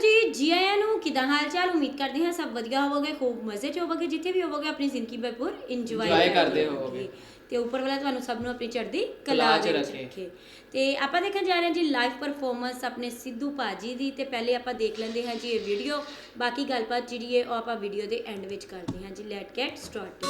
ਜੀ ਜੀ ਆਇਆਂ ਨੂੰ ਕਿਦਾਂ ਹਾਲ ਚਾਲ ਉਮੀਦ ਕਰਦੇ ਹਾਂ ਸਭ ਵਧੀਆ ਹੋਵੋਗੇ ਖੂਬ ਮਜ਼ੇ ਚ ਹੋਵੋਗੇ ਜਿੱਥੇ ਵੀ ਹੋਵੋਗੇ ਆਪਣੀ ਜ਼ਿੰਦਗੀ ਭਰਪੂਰ ਇੰਜੋਏ Enjoy ਕਰਦੇ ਹੋਵੋਗੇ। ਤੇ ਉੱਪਰ ਵਾਲਾ ਤੁਹਾਨੂੰ ਸਭ ਨੂੰ ਆਪਣੀ ਚੜ੍ਹਦੀ ਕਲਾ ਕਲਾ 'ਚ ਰੱਖੇ। ਰੱਖੇ। ਤੇ ਆਪਾਂ ਦੇਖਣ ਜਾ ਰਹੇ ਹਾਂ ਜੀ ਲਾਈਵ ਪਰਫਾਰਮੈਂਸ ਆਪਣੇ ਸਿੱਧੂ ਭਾਜੀ ਦੀ। ਤੇ ਪਹਿਲੇ ਆਪਾਂ ਦੇਖ ਲੈਂਦੇ ਹਾਂ ਜੀ ਇਹ ਵੀਡੀਓ ਬਾਕੀ ਗੱਲਬਾਤ ਜਿਹੜੀ ਹੈ ਉਹ ਆਪਾਂ ਵੀਡੀਓ ਦੇ ਐਂਡ ਵਿੱਚ ਕਰਦੇ ਹਾਂ ਜੀ। ਲੈਟ ਗੈਟ ਸਟਾਰਟਡ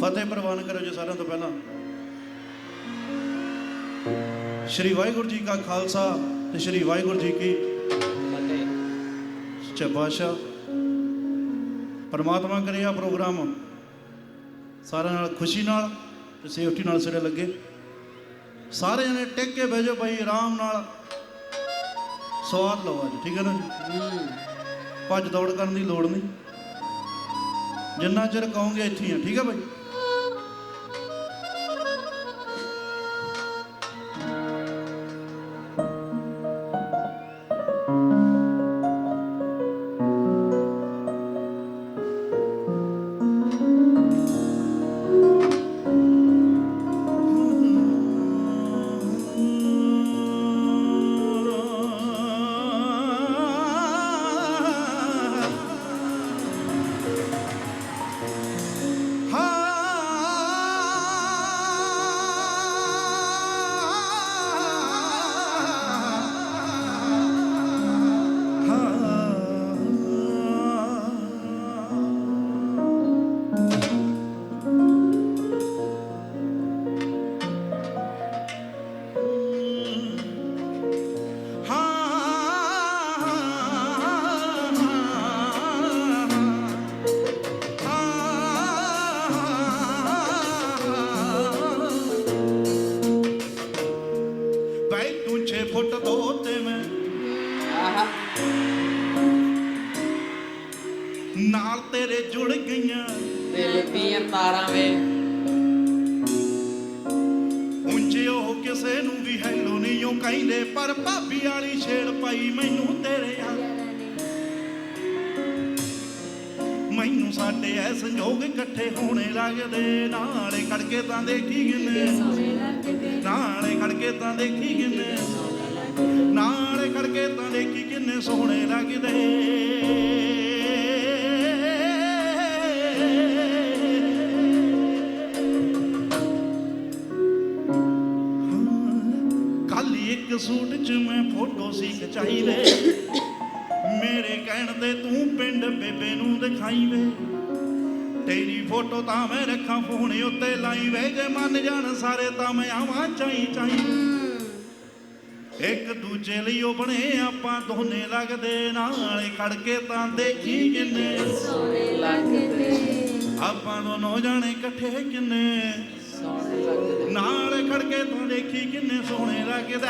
ਫਤਿਹ ਪ੍ਰਵਾਨ ਕਰੋ ਜੀ ਸਾਰਿਆਂ ਤੋਂ ਪਹਿਲਾਂ। ਸ਼੍ਰੀ ਵਾਹਿਗੁਰੂ ਜੀ ਕਾ ਖਾਲਸਾ ਤੇ ਸ਼੍ਰੀ ਵਾਹਿਗੁਰੂ ਜੀ ਕੀ ਫਤਿਹ। ਸੱਚਾ ਪਾਤਸ਼ਾਹ ਪਰਮਾਤਮਾ ਕਰੇ ਆ ਪ੍ਰੋਗਰਾਮ। ਸਾਰਿਆਂ ਨਾਲ ਖੁਸ਼ੀ ਨਾਲ ਤੇ ਸੇਫਟੀ ਨਾਲ ਸਿਰੇ ਲੱਗੇ। ਸਾਰੇ ਜਣੇ ਟਿਕ ਕੇ ਬਹਿ ਜਾਓ ਭਾਈ ਆਰਾਮ ਨਾਲ। ਸਵਾਦ ਲਓ ਅੱਜ ਠੀਕ ਹੈ ਨਾ ਜੀ? ਭੱਜ ਦੌੜ ਕਰਨ ਦੀ ਲੋੜ ਨਹੀਂ। ਜਿੰਨਾ ਚਿਰ ਕਹੋਗੇ ਇੱਥੇ ਹੀ ਆ ਠੀਕ ਹੈ ਬਾਈ? 6 ਫੁੱਟ ਦੋ ਤੇ ਮੈਂ। ਆਹਾ। ਨਾਲ ਤੇਰੇ ਜੁੜ ਗਈਆਂ। ਦਿਲ ਦੀਆਂ ਤਾਰਾਂ ਵੇ। ਉਂਝੇ ਉਹ ਕਿਸੇ ਨੂੰ ਵੀ ਹੈਲੋ ਨਹੀਂ ਉਹ ਕਹਿੰਦੇ ਪਰ ਭਾਬੀ ਵਾਲੀ ਛੇੜ ਪਾਈ ਮੈਨੂੰ ਤੇਰੇ ਆ ਮੈਨੂੰ ਸਾਡੇ ਐ ਸੰਜੋਗ ਇਕੱਠੇ ਹੋਣੇ ਲੱਗਦੇ ਨਾਲੇ ਖੜਕੇ ਤਾਂ ਦੇਖੀ ਕਿੰਨੇ। ਨਾਲੇ ਖੜਕੇ ਤਾਂ ਦੇਖੀ ਕਿੰਨੇ ਨਾਲੇ ਖੜਕੇ ਤਾਂ ਦੇਖੀ ਕਿੰਨੇ ਸੋਹਣੇ ਲੱਗਦੇ। ਕੱਲ ਇੱਕ ਸੂਟ 'ਚ ਮੈਂ ਫੋਟੋ ਸੀ ਖਚਾਈ ਵੇ। ਮੇਰੇ ਕਹਿਣ ਤੇ ਤੂੰ ਪਿੰਡ ਬੇਬੇ ਨੂੰ ਦਿਖਾਈ ਵੇ। ਤੇਰੀ ਫੋਟੋ ਤਾਂ ਮੈਂ ਰੱਖਾਂ ਫੋਨ ਉੱਤੇ ਲਾਈ ਵੇ ਜੇ ਮੰਨ ਜਾਣ ਸਾਰੇ ਤਾਂ ਮੈਂ ਆਵਾਂ ਚਾਈ ਚਾਈ। ਇੱਕ ਦੂਜੇ ਲਈ ਉਹ ਬਣੇ ਆਪਾਂ ਦੋਨੇ ਲੱਗਦੇ ਨਾਲੇ ਖੜ ਕੇ ਤਾਂ ਦੇਖੀ ਕਿੰਨੇ। ਸੋਹਣੇ ਲੱਗਦੇ। ਆਪਾਂ ਦੋਨੋਂ ਜਾਣੇ ਇਕੱਠੇ ਕਿੰਨੇ। ਸੋਹਣੇ ਲੱਗਦੇ। ਨਾਲ ਖੜ ਕੇ ਤਾਂ ਦੇਖੀ ਕਿੰਨੇ ਸੋਹਣੇ ਲੱਗਦਾ।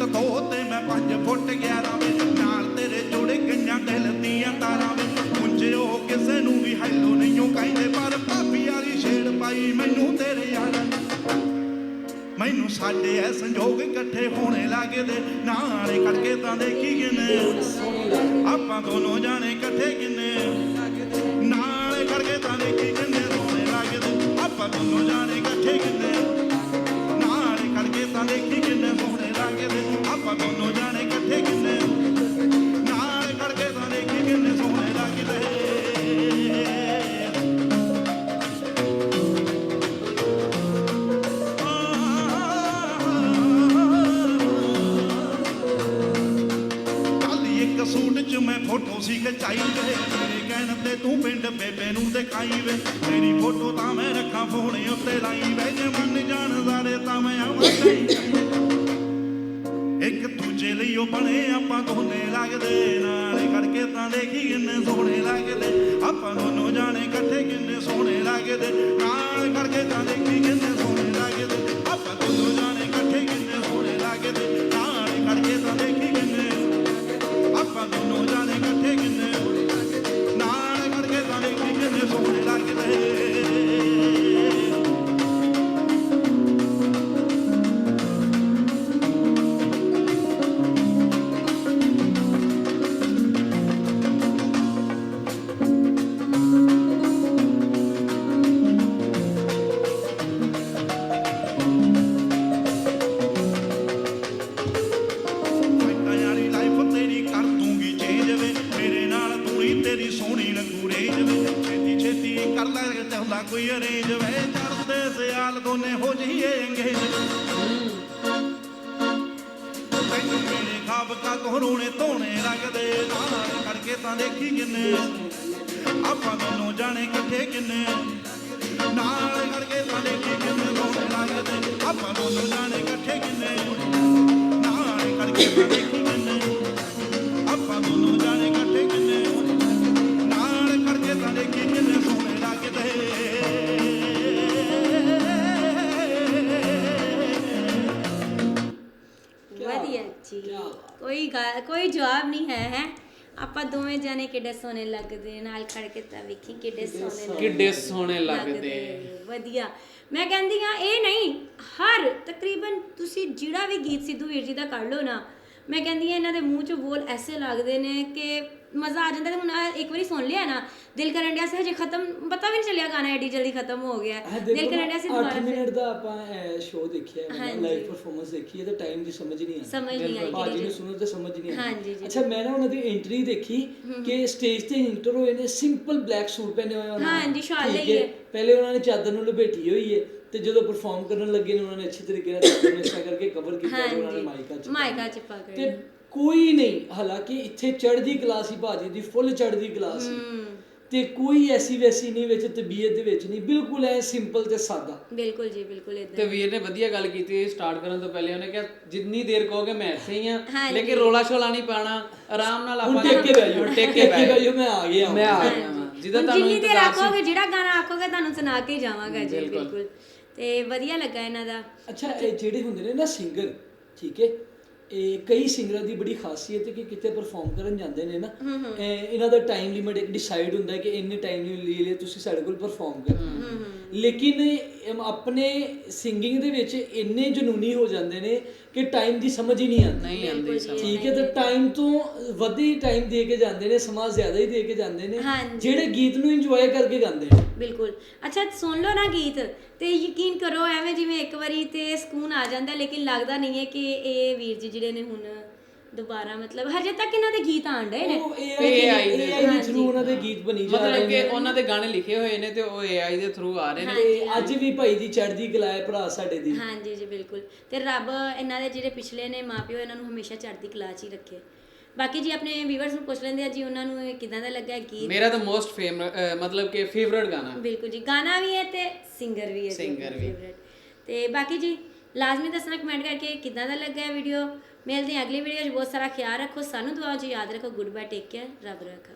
ਫੁੱਟ ਦੋ ਤੇ ਮੈਂ 5 ਫੁੱਟ 11 ਵੇ ਨਾਲ ਤੇਰੇ ਜੋੜੇ ਗਈਆਂ ਦਿਲ ਦੀਆਂ ਤਾਰਾਂ ਵੇ ਪੁੰਜੇ ਕਿਸੇ ਨੂੰ ਵੀ ਹੈਲੋ ਨਹੀਂ ਕਹਿੰਦੇ, ਪਰ ਭਾਬੀ ਵਾਲੀ ਛੇੜ ਪਾਈ ਮੈਨੂੰ ਤੇਰੇ ਯਾਰਾਂ ਮੈਨੂੰ ਸਾਡੇ ਐ ਸੰਜੋਗ ਇਕੱਠੇ ਹੋਣੇ ਲੱਗਦੇ, ਨਾਲੇ ਕਰਕੇ ਤਾਂ ਦੇਖੀ ਕਿਨੇ। ਆਪਾਂ ਦੋਨੋਂ ਜਾਣੇ ਇਕੱਠੇ ਕਿੰਨੇ। ਨਾਲੇ ਕਰਕੇ ਤਾਂ ਦੇਖੀ ਕਿੰਨੇ ਸੋਹਣੇ ਲੱਗਦੇ। ਆਪਾਂ ਦੋਨੋਂ ਜਾਣੇ ਫੋਟੋ ਵੇ ਮੇਰੇ ਕਹਿਣ ਤੇ ਤੂੰ ਪਿੰਡ ਬੇਬੇ ਨੂੰ ਦਿਖਾਈ ਵੇ ਤੇਰੀ ਫੋਟੋ ਤਾਂ ਮੈਂ ਰੱਖਾਂ, ਫੋਨ ਉੱਤੇ ਲਾਈ ਵੇ ਜੇ ਮੰਨ ਜਾਣ ਸਾਰੇ ਤਾਂ ਮੈਂ ਆਵਾਂ ਇੱਕ ਦੂਜੇ ਲਈ ਉਹ ਬਣੇ, ਆਪਾਂ ਦੋਨੇ ਲੱਗਦੇ। ਨਾਲੇ ਕਰਕੇ ਤਾਂ ਦੇਖੀ ਕਿੰਨੇ ਸੋਹਣੇ ਲੱਗਦੇ। ਆਪਾਂ ਦੋਨੋਂ ਜਾਣੇ ਇਕੱਠੇ ਕਿੰਨੇ ਸੋਹਣੇ ਲੱਗਦੇ। ਨਾਲ ਕਰਕੇ ਤਾਂ ਦੇਖੀ ਕਿੰਨੇ ਚੜਦੇ ਦੋਨੇ ਹੋ ਜਾਈਏ ਅੰਗੇਜ ਤੈਨੂੰ ਮੇਰੇ ਖਾਬ ਕਾ ਕੋਹਰੂਣੇ ਧੋਣੇ ਲੱਗਦੇ ਨਾਲ ਕਰਕੇ ਤਾਂ ਦੇਖੀ ਕਿੰਨੇ। ਆਪਾਂ ਦੋਨੋਂ ਜਾਣੇ ਇਕੱਠੇ ਕਿੰਨੇ। ਨਾਲ ਕਰਕੇ ਤਾਂ ਦੇਖੀ ਕਿੰਨੇ ਸੋਹਣੇ ਲੱਗਦੇ, ਆਪਾਂ ਦੋਨੋਂ ਜਾਣੇ ਇਕੱਠੇ ਕਿੰਨੇ। ਨਾਲ ਕਰਕੇ ਤਾਂ ਦੇਖੀ ਦੋਵੇਂ ਜਾਣੇ ਕਿੱਡੇ ਸੋਹਣੇ ਲੱਗਦੇ ਨਾਲ ਖੜ ਕੇ ਤਾਂ ਵੇਖੀ ਕਿੱਡੇ ਸੋਹਣੇ ਲੱਗਦੇ ਕਿੱਡੇ ਸੋਹਣੇ ਲੱਗਦੇ ਵਧੀਆ। ਮੈਂ ਕਹਿੰਦੀ ਆ ਇਹ ਨਹੀਂ ਹਰ ਤਕਰੀਬਨ ਤੁਸੀਂ ਜਿਹੜਾ ਵੀ ਗੀਤ ਸਿੱਧੂ ਵੀਰ ਜੀ ਦਾ ਕੱਢ ਲਓ ਨਾ ਮੈਂ ਕਹਿੰਦੀ ਆ ਇਹਨਾਂ ਦੇ ਮੂੰਹ ਚੋਂ ਬੋਲ ਐਸੇ ਲੱਗਦੇ ਨੇ ਕਿ ਮਜ਼ਾ ਆ ਜਾਂਦਾ ਤੇ ਹੁਣ ਆਹ ਇੱਕ ਵਾਰੀ ਸੁਣ ਲਿਆ ਨਾ ਦਿਲ ਕਰਨ ਡਿਆ ਸੀ ਹਜੇ ਖਤਮ ਪਤਾ ਵੀ ਨਹੀਂ ਚੱਲਿਆ ਗਾਣਾ ਐਡੀ ਜਲਦੀ ਖਤਮ ਹੋ ਗਿਆ। ਦਿਲ ਕਰਨ ਡਿਆ ਸੀ 8 ਦੁਬਾਰਾ ਮਿੰਟ ਫਿਰ ਦਾ ਆਪਾਂ ਸ਼ੋਅ ਦੇਖਿਆ ਹਾਂਜੀ। ਲਾਈਵ ਪਰਫਾਰਮੈਂਸ ਦੇਖੀ ਹੈ ਤੇ ਟਾਈਮ ਦੀ ਸਮਝ ਨਹੀਂ ਆਈ। ਸਮਝ ਨਹੀਂ ਆਈ ਭਾਜੀ ਕਿਹੜੀ ਨੂੰ ਸੁਣੋ ਤੇ ਸਮਝ ਨਹੀਂ ਆਈ। ਹਾਂਜੀ ਜੀ। ਅੱਛਾ ਮੈਂ ਨਾ ਉਹਨਾਂ ਦੀ ਐਂਟਰੀ ਦੇਖੀ ਕਿ ਸਟੇਜ ਤੇ ਇੰਟਰ ਹੋਏ ਨੇ ਸਿੰਪਲ ਬਲੈਕ ਸੂਟ ਪਹਿਨੇ ਹੋਏ ਉਹਨਾਂ ਨੇ। ਹਾਂਜੀ, ਸ਼ਾਲ ਠੀਕ ਲਈ ਹੈ। ਪਹਿਲੇ ਉਹਨਾਂ ਨੇ ਚਾਦਰ ਨੂੰ ਲਪੇਟੀ ਹੋਈ ਹੈ ਤੇ ਜਦੋਂ ਪਰਫਾਰਮ ਕਰਨ ਲੱਗੇ ਨੇ ਉਹਨਾਂ ਨੇ ਅੱਛੇ ਤਰੀਕੇ ਨਾਲ ਚਾਦਰ ਨੂੰ ਕਰਕੇ ਕਵਰ ਕੀਤਾ ਤੇ ਉਹਨਾਂ ਨੇ ਹਾਂਜੀ। ਮਾਈਕਾ ਚ ਮਾਈਕਾ ਚ ਪਾ ਕੇ ਤੇ ਕੋਈ ਨਹੀਂ ਹਾਲਾਂਕਿ ਇੱਥੇ ਚੜ੍ਹਦੀ ਕਲਾਸ ਹੀ ਭਾਜੀ ਦੀ ਫੁੱਲ ਚੜ੍ਹਦੀ ਕਲਾਸ ਸੀ ਤੇ ਕੋਈ ਐਸੀ ਵੈਸੀ ਨਹੀਂ ਵਿੱਚ ਤਬੀਅਤ ਦੇ ਵਿੱਚ ਨਹੀਂ ਬਿਲਕੁਲ ਐ ਸਿੰਪਲ ਤੇ ਸਾਦਾ। ਬਿਲਕੁਲ ਜੀ ਬਿਲਕੁਲ ਤੇ ਇਦਾਂ ਵੀਰ ਨੇ ਵਧੀਆ ਗੱਲ ਕੀਤੀ ਸਟਾਰਟ ਕਰਨ ਤੋਂ ਪਹਿਲੇ ਉਹਨੇ ਕਿਹਾ ਜਿੰਨੀ ਦੇਰ ਕਹੋਗੇ ਮੈਂ ਇੱਥੇ ਹੀ ਆ। ਲੇਕਿਨ ਰੋਲਾ ਸ਼ੋਲਾ ਨਹੀਂ ਪਾਣਾ ਆਰਾਮ ਨਾਲ ਆਪਾਂ ਟੇਕ ਕੇ ਬਹਿ ਜਾਓ। ਹੁਣ ਟੇਕ ਕੇ ਬਹਿ ਜਾਓ ਜਾਓ ਮੈਂ ਆ ਗਿਆ ਮੈਂ ਆ ਗਿਆ। ਹੁਣ ਤੁਹਾਨੂੰ ਜਿੰਨੀ ਦੇਰ ਸੀ। ਆਖੋਗੇ ਜਿਹੜਾ ਗਾਣਾ ਆਖੋਗੇ ਤੁਹਾਨੂੰ ਸੁਣਾ ਕੇ ਜਾਵਾਂਗਾ ਜੀ ਬਿਲਕੁਲ। ਬਿਲਕੁਲ। ਤੇ ਵਧੀਆ ਲੱਗਾ ਇਹਨਾਂ ਦਾ। ਅੱਛਾ ਇਹ ਜਿਹੜੇ ਹੁੰਦੇ ਨੇ ਨਾ ਸਿੰਗਰ ਠੀਕ ਹੈ? ਇਹ ਕਈ ਸਿੰਗਰਾਂ ਦੀ ਬੜੀ ਖਾਸੀਅਤ ਹੈ ਕਿ ਕਿਤੇ ਪਰਫਾਰਮ ਕਰਨ ਜਾਂਦੇ ਨੇ ਨਾ। ਇਹ ਇਹਨਾਂ ਦਾ ਟਾਈਮ ਲਿਮਿਟ ਇੱਕ ਡਿਸਾਈਡ ਹੁੰਦਾ ਹੈ ਕਿ ਇੰਨੇ ਟਾਈਮ ਲਈ ਲਈ ਤੁਸੀਂ ਸਾਡੇ ਕੋਲ ਪਰਫਾਰਮ ਕਰਨਾ ਲੇਕਿਨ ਆਪਣੇ ਸਿੰਗਿੰਗ ਦੇ ਵਿੱਚ ਇੰਨੇ ਜਨੂਨੀ ਹੋ ਜਾਂਦੇ ਨੇ ਕਿ ਟਾਈਮ ਦੀ ਸਮਝ ਹੀ ਨਹੀਂ ਆਉਂਦੀ। ਨਹੀਂ ਸਮਝ। ਠੀਕ ਹੈ ਤੇ ਟਾਈਮ ਤੋਂ ਵੱਧ ਹੀ ਟਾਈਮ ਦੇ ਕੇ ਜਾਂਦੇ ਨੇ ਸਮਾਂ ਜ਼ਿਆਦਾ ਹੀ ਦੇ ਕੇ ਜਾਂਦੇ ਨੇ। ਜਿਹੜੇ ਗੀਤ ਨੂੰ ਇੰਜੋਏ ਕਰਕੇ ਗਾਉਂਦੇ ਨੇ। ਬਿਲਕੁਲ। ਅੱਛਾ ਸੁਣ ਲਓ ਨਾ ਗੀਤ ਤੇ ਯਕੀਨ ਕਰੋ ਐਵੇਂ ਜਿਵੇਂ ਇੱਕ ਵਾਰੀ ਤੇ ਸਕੂਨ ਆ ਜਾਂਦਾ ਲੇਕਿਨ ਲੱਗਦਾ ਨਹੀਂ ਹੈ ਕਿ ਇਹ ਵੀਰ ਜੀ ਜਿਹੜੇ ਨੇ ਹੁਣ ਦੁਬਾਰਾ ਮਤਲਬ ਹਜੇ ਤੱਕ ਇਹਨਾਂ ਦੇ ਗੀਤ ਆਣ ਡਏ ਨੇ? ਉਹ AI ਦੇ AI ਥਰੂ ਉਹਨਾਂ ਦੇ ਗੀਤ ਬਣੀ ਜਾ ਰਹੇ ਮਤਲਬ ਕਿ ਨੇ। ਉਹਨਾਂ ਦੇ ਗਾਣੇ ਲਿਖੇ ਹੋਏ ਨੇ ਤੇ ਉਹ AI ਦੇ ਥਰੂ ਆ ਰਹੇ ਨੇ। ਅੱਜ ਵੀ ਭਾਈ ਦੀ ਚੜ੍ਹਦੀ ਕਲਾ ਹੈ ਭਰਾ ਸਾਡੇ ਦੀ। ਹਾਂਜੀ ਜੀ ਬਿਲਕੁਲ। ਤੇ ਰੱਬ ਇਹਨਾਂ ਦੇ ਜਿਹੜੇ ਪਿਛਲੇ ਨੇ ਮਾਪਿਓ ਇਹਨਾਂ ਨੂੰ ਹਮੇਸ਼ਾ ਚੜ੍ਹਦੀ ਕਲਾ 'ਚ ਹੀ ਰੱਖੇ। ਬਾਕੀ ਜੀ ਆਪਣੇ ਵੀਵਰਸ ਨੂੰ ਪੁੱਛ ਲੈਂਦੇ ਆ ਜੀ ਉਹਨਾਂ ਨੂੰ ਇਹ ਕਿਦਾਂ ਦਾ ਲੱਗਾ ਗੀਤ ਮੇਰਾ ਤਾਂ ਮੋਸਟ ਫੇਮ ਮਤਲਬ ਕਿ ਫੇਵਰਟ ਗਾਣਾ। ਬਿਲਕੁਲ ਜੀ ਗਾਣਾ ਵੀ ਹੈ ਤੇ ਸਿੰਗਰ ਵੀ ਹੈ Singer ਵੀ। ਤੇ ਬਾਕੀ ਜੀ ਲਾਜ਼ਮੀ ਦੱਸਣਾ ਕਮੈਂਟ ਕਰਕੇ ਕਿਦਾਂ ਦਾ ਲੱਗਾ ਵੀਡੀਓ ਮਿਲਦੇ ਹਾਂ ਅਗਲੀ ਵੀਡੀਓ 'ਚ ਬਹੁਤ ਸਾਰਾ ਖਿਆਲ ਰੱਖੋ ਸਾਨੂੰ ਦੁਆਓ ਜੀ ਯਾਦ ਰੱਖੋ ਗੁੱਡ ਬਾਏ ਟੇਕ ਕੇਅਰ ਰੱਬ ਰੱਖਾ